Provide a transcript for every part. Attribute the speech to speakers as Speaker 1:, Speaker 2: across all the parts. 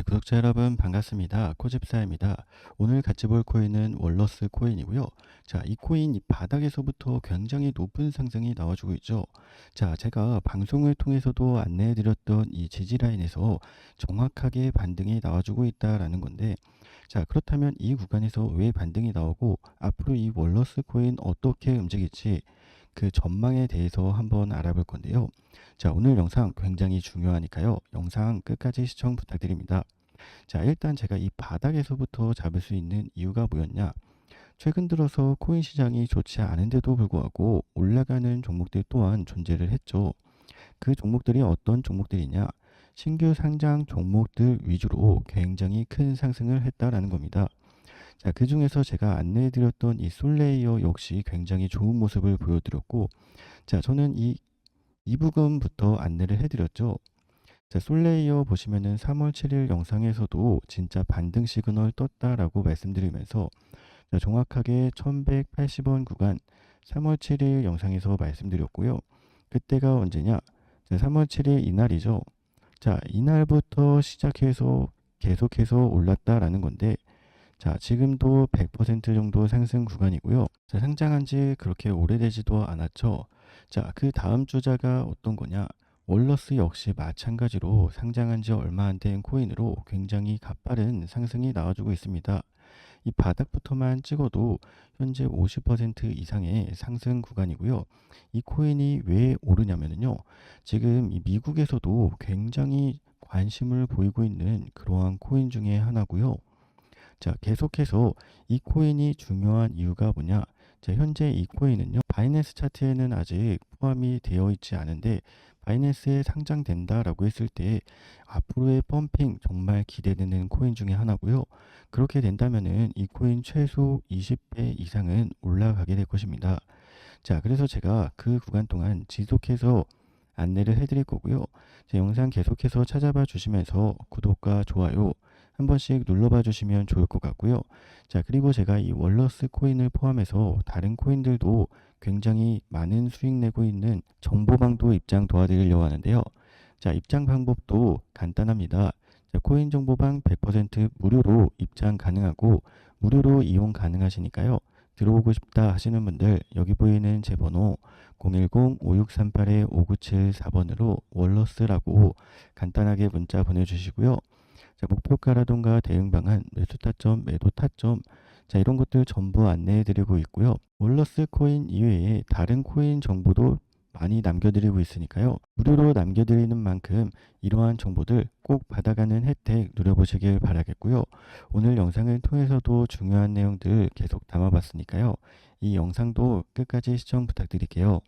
Speaker 1: 네, 구독자 여러분 반갑습니다. 코집사입니다. 오늘 같이 볼 코인은 월러스 코인이고요. 자, 이 코인 이 바닥에서부터 굉장히 높은 상승이 나와주고 있죠. 자, 제가 방송을 통해서도 안내해드렸던 이 지지 라인에서 정확하게 반등이 나와주고 있다라는 건데, 자, 그렇다면 이 구간에서 왜 반등이 나오고 앞으로 이 월러스 코인 어떻게 움직일지 그 전망에 대해서 한번 알아볼 건데요. 자, 오늘 영상 굉장히 중요하니까요. 영상 끝까지 시청 부탁드립니다. 자, 일단 제가 이 바닥에서부터 잡을 수 있는 이유가 뭐였냐? 최근 들어서 코인 시장이 좋지 않은데도 불구하고 올라가는 종목들 또한 존재를 했죠. 그 종목들이 어떤 종목들이냐? 신규 상장 종목들 위주로 굉장히 큰 상승을 했다라는 겁니다. 자, 그 중에서 제가 안내해드렸던 이 솔레이어 역시 굉장히 좋은 모습을 보여드렸고, 자, 저는 이, 이 부분부터 안내를 해드렸죠. 자, 솔레이어 보시면은 3월 7일 영상에서도 진짜 반등 시그널 떴다라고 말씀드리면서 자, 정확하게 1180원 구간 3월 7일 영상에서 말씀드렸고요. 그때가 언제냐? 자, 3월 7일 이날이죠. 자, 이날부터 시작해서 계속해서 올랐다라는 건데 자, 지금도 100% 정도 상승 구간이고요. 자, 상장한 지 그렇게 오래되지도 않았죠. 자, 그 다음 주자가 어떤 거냐? 월러스 역시 마찬가지로 상장한 지 얼마 안 된 코인으로 굉장히 가파른 상승이 나와주고 있습니다. 이 바닥부터만 찍어도 현재 50% 이상의 상승 구간이고요. 이 코인이 왜 오르냐면요. 지금 이 미국에서도 굉장히 관심을 보이고 있는 그러한 코인 중에 하나고요. 자, 계속해서 이 코인이 중요한 이유가 뭐냐? 자, 현재 이 코인은요, 바이낸스 차트에는 아직 포함이 되어 있지 않은데, 바이낸스에 상장된다라고 했을 때, 앞으로의 펌핑 정말 기대되는 코인 중에 하나고요. 그렇게 된다면은 이 코인 최소 20배 이상은 올라가게 될 것입니다. 자, 그래서 제가 그 구간 동안 지속해서 안내를 해드릴 거고요. 제 영상 계속해서 찾아봐 주시면서 구독과 좋아요, 한 번씩 눌러봐 주시면 좋을 것 같고요. 자, 그리고 제가 이 월러스 코인을 포함해서 다른 코인들도 굉장히 많은 수익 내고 있는 정보방도 입장 도와드리려고 하는데요. 자, 입장 방법도 간단합니다. 자, 코인 정보방 100% 무료로 입장 가능하고 무료로 이용 가능하시니까요. 들어오고 싶다 하시는 분들 여기 보이는 제 번호 010-5638-5974번으로 월러스라고 간단하게 문자 보내주시고요. 자, 목표가라던가 대응 방안, 매수 타점, 매도 타점, 자, 이런 것들 전부 안내해 드리고 있고요. 월러스 코인 이외에 다른 코인 정보도 많이 남겨드리고 있으니까요. 무료로 남겨드리는 만큼 이러한 정보들 꼭 받아가는 혜택 누려보시길 바라겠고요. 오늘 영상을 통해서도 중요한 내용들 계속 담아봤으니까요. 이 영상도 끝까지 시청 부탁드릴게요.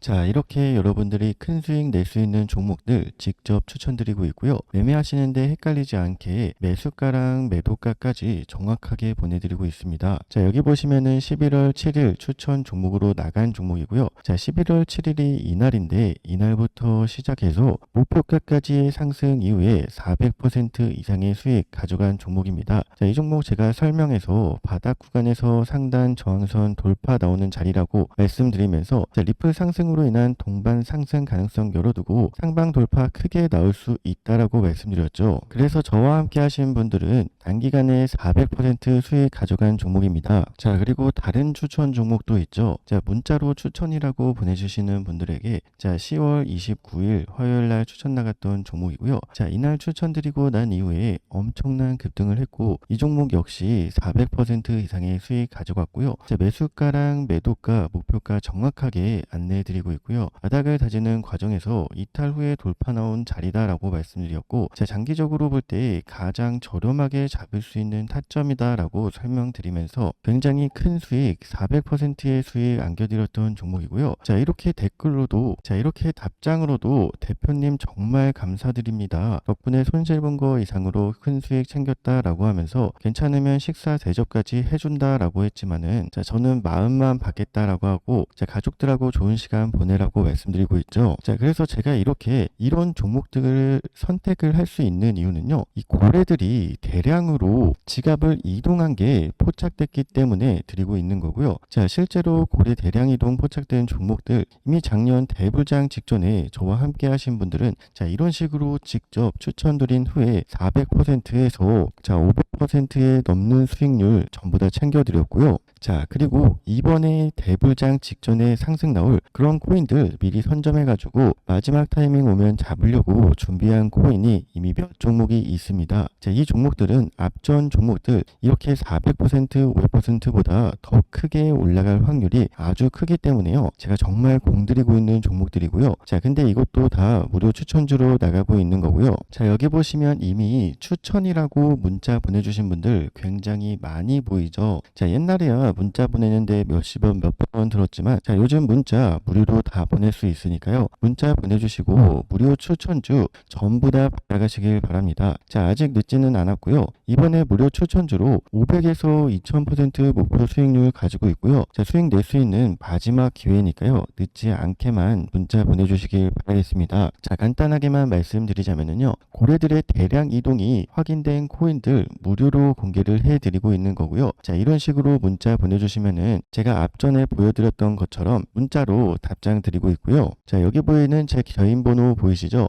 Speaker 1: 자, 이렇게 여러분들이 큰 수익 낼 수 있는 종목들 직접 추천드리고 있고요. 매매하시는데 헷갈리지 않게 매수가랑 매도가까지 정확하게 보내드리고 있습니다. 자, 여기 보시면은 11월 7일 추천 종목으로 나간 종목이고요. 자, 11월 7일이 이날인데 이날부터 시작해서 목표가까지의 상승 이후에 400% 이상의 수익 가져간 종목입니다. 자, 이 종목 제가 설명해서 바닥 구간에서 상단 저항선 돌파 나오는 자리라고 말씀드리면서 자, 리플 상승 으로 인한 동반 상승 가능성 열어두고 상방 돌파 크게 나올 수 있다라고 말씀드렸죠. 그래서 저와 함께 하신 분들은 단기간에 400% 수익 가져간 종목입니다. 자, 그리고 다른 추천 종목도 있죠. 자, 문자로 추천이라고 보내주시는 분들에게 자, 10월 29일 화요일 날 추천 나갔던 종목이고요. 자, 이날 추천드리고 난 이후에 엄청난 급등을 했고 이 종목 역시 400% 이상의 수익 가져갔고요. 자, 매수가랑 매도가, 목표가 정확하게 안내해 드리고 드리고 있고요. 바닥을 다지는 과정에서 이탈 후에 돌파 나온 자리다라고 말씀드렸고 제 장기적으로 볼 때 가장 저렴하게 잡을 수 있는 타점이다라고 설명드리면서 굉장히 큰 수익 400%의 수익 안겨드렸던 종목이고요. 자 이렇게 댓글로도 자 이렇게 답장으로도 대표님 정말 감사드립니다. 덕분에 손실 본 거 이상으로 큰 수익 챙겼다라고 하면서 괜찮으면 식사 대접까지 해준다라고 했지만은 자 저는 마음만 받겠다라고 하고 자 가족들하고 좋은 시간 종목들만 보내라고 말씀드리고 있죠. 자, 그래서 제가 이렇게 이런 종목들을 선택을 할 수 있는 이유는요. 이 고래들이 대량으로 지갑을 이동한 게 포착됐기 때문에 드리고 있는 거고요. 자, 실제로 고래 대량 이동 포착된 종목들 이미 작년 대불장 직전에 저와 함께 하신 분들은 자, 이런 식으로 직접 추천드린 후에 400%에서 자, 500%에 넘는 수익률 전부 다 챙겨드렸고요. 자, 그리고 이번에 대불장 직전에 상승 나올 그런 코인들 미리 선점해 가지고 마지막 타이밍 오면 잡으려고 준비한 코인이 이미 몇 종목이 있습니다. 자, 이 종목들은 앞전 종목들 이렇게 400% 500%보다 더 크게 올라갈 확률이 아주 크기 때문에요. 제가 정말 공들이고 있는 종목들이고요. 자, 근데 이것도 다 무료 추천주로 나가고 있는 거고요. 자, 여기 보시면 이미 추천이라고 문자 보내 주신 분들 굉장히 많이 보이죠. 자, 옛날에야 문자 보내는데 몇십 원, 몇백 원 들었지만 자, 요즘 문자 무료로 다 보낼 수 있으니까요. 문자 보내주시고 무료 추천주 전부 다 받아가시길 바랍니다. 자, 아직 늦지는 않았고요. 이번에 무료 추천주로 500에서 2000% 목표 수익률 가지고 있고요. 자, 수익 낼 수 있는 마지막 기회니까요. 늦지 않게만 문자 보내주시길 바라겠습니다. 자, 간단하게만 말씀드리자면요. 고래들의 대량 이동이 확인된 코인들 무 료로 공개를 해드리고 있는 거고요. 자, 이런 식으로 문자 보내주시면은 제가 앞전에 보여드렸던 것처럼 문자로 답장 드리고 있고요. 자, 여기 보이는 제 개인 번호 보이시죠?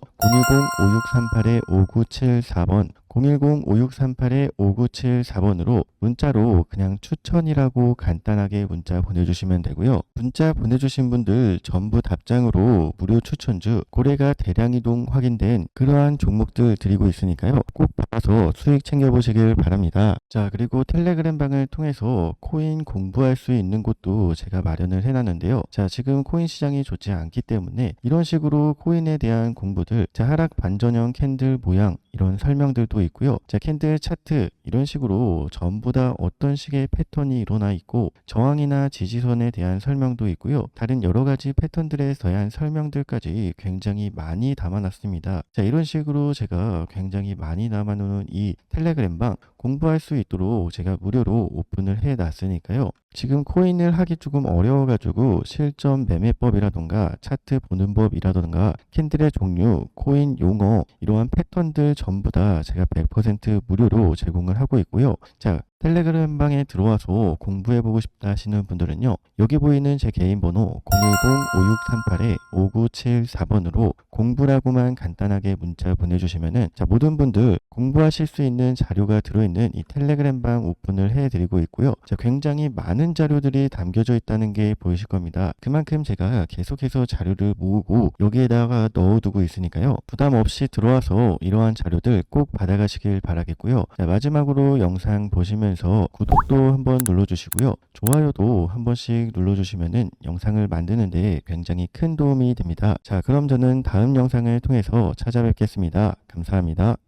Speaker 1: 010-5638-5974번 010-5638-5974번으로 문자로 그냥 추천이라고 간단하게 문자 보내주시면 되고요. 문자 보내주신 분들 전부 답장으로 무료 추천주 고래가 대량 이동 확인된 그러한 종목들 드리고 있으니까요. 꼭 받아서 수익 챙겨보시길 바랍니다. 자 그리고 텔레그램 방을 통해서 코인 공부할 수 있는 곳도 제가 마련을 해놨는데요. 자 지금 코인 시장이 좋지 않기 때문에 이런 식으로 코인에 대한 공부들 자 하락 반전형 캔들 모양 이런 설명들도 있고요. 자, 캔들 차트 이런 식으로 전부 다 어떤 식의 패턴이 일어나 있고 저항이나 지지선에 대한 설명도 있고요. 다른 여러 가지 패턴들에 대한 설명들까지 굉장히 많이 담아놨습니다. 자, 이런 식으로 제가 굉장히 많이 담아놓은 이 텔레그램 방 공부할 수 있도록 제가 무료로 오픈을 해놨으니까요. 지금 코인을 하기 조금 어려워가지고 실전 매매법이라던가 차트 보는 법이라던가 캔들의 종류, 코인 용어 이러한 패턴들 전부 다 제가 100% 무료로 제공을 하고 있고요. 자, 텔레그램 방에 들어와서 공부해보고 싶다 하시는 분들은요. 여기 보이는 제 개인 번호 010-5638-5974번으로 공부라고만 간단하게 문자 보내주시면은 자, 모든 분들 공부하실 수 있는 자료가 들어있는 이 텔레그램 방 오픈을 해드리고 있고요. 자, 굉장히 많은 자료들이 담겨져 있다는 게 보이실 겁니다. 그만큼 제가 계속해서 자료를 모으고 여기에다가 넣어두고 있으니까요. 부담 없이 들어와서 이러한 자료들 꼭 받아가시길 바라겠고요. 자, 마지막으로 영상 보 시면서 구독도 한번 눌러주시고요. 좋아요도 한 번씩 눌러주시면은 영상을 만드는데 굉장히 큰 도움이 됩니다. 자, 그럼 저는 다음 영상을 통해서 찾아뵙겠습니다. 감사합니다.